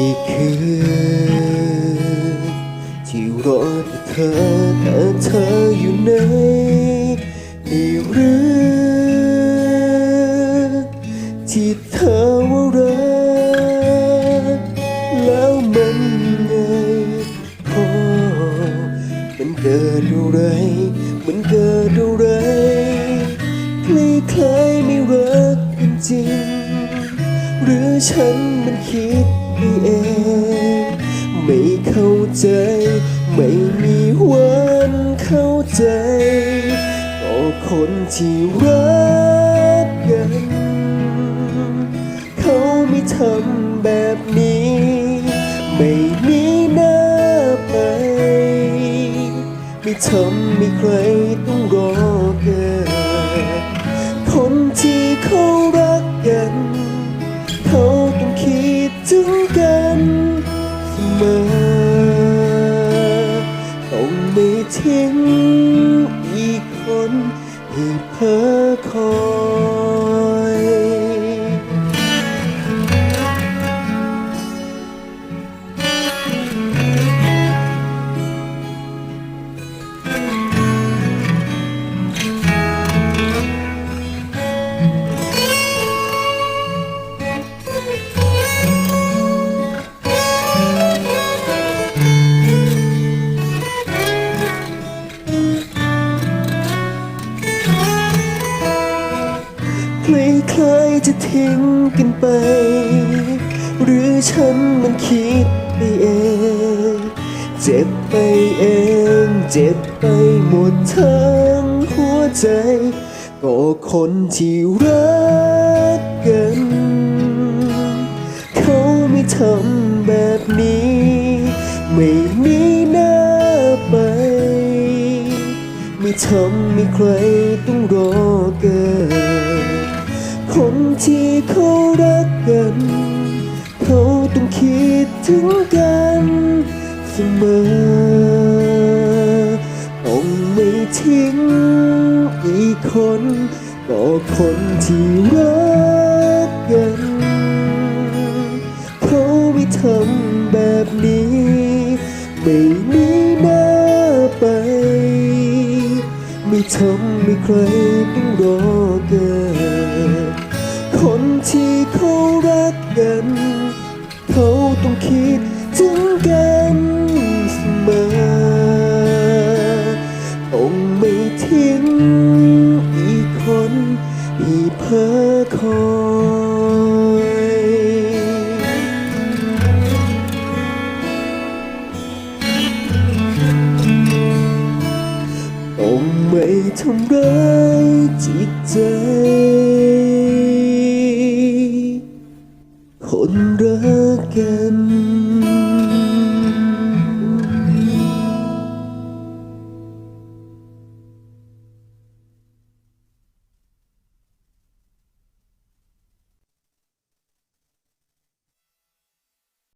นี่คือที่รอเธอแต่เธออยู่ในนี่หรือที่เธอว่ารักแล้วมันไงพอมันเกิดอะไร มันเกิดอะไรใครๆไม่รักกันจริง รือฉันมันคิดไปเอง ไม่เข้าใจ ไม่มีวันเข้าใจก็คนที่รักกัน เขาไม่ทำแบบนี้ ไม่มีหน้าไป ไม่ทำให้ใครต้องรอ มอ คงไม่ทิ้งอีกคนให้เพ้อคอย คล้ายจะทิ้งกันไป หรือฉันมันคิดไปเอง เจ็บไปเอง เจ็บไปหมดทั้งหัวใจ ก็คนที่รักกัน เขาไม่ทำแบบนี้ ไม่มีหน้าไป ไม่ทำให้ใครต้องรอเกิน ที่เขารักกันเขาต้องคิดถึงกันเสมอต้องไม่ทิ้งอีกคนก็คนที่รักกันเขาไม่ทำแบบนี้ ไม่มีหน้าไป ไม่ทำให้ใครต้องรอเกิด ที่เพ้อคอยต้องไม่ทำร้ายจิตใจ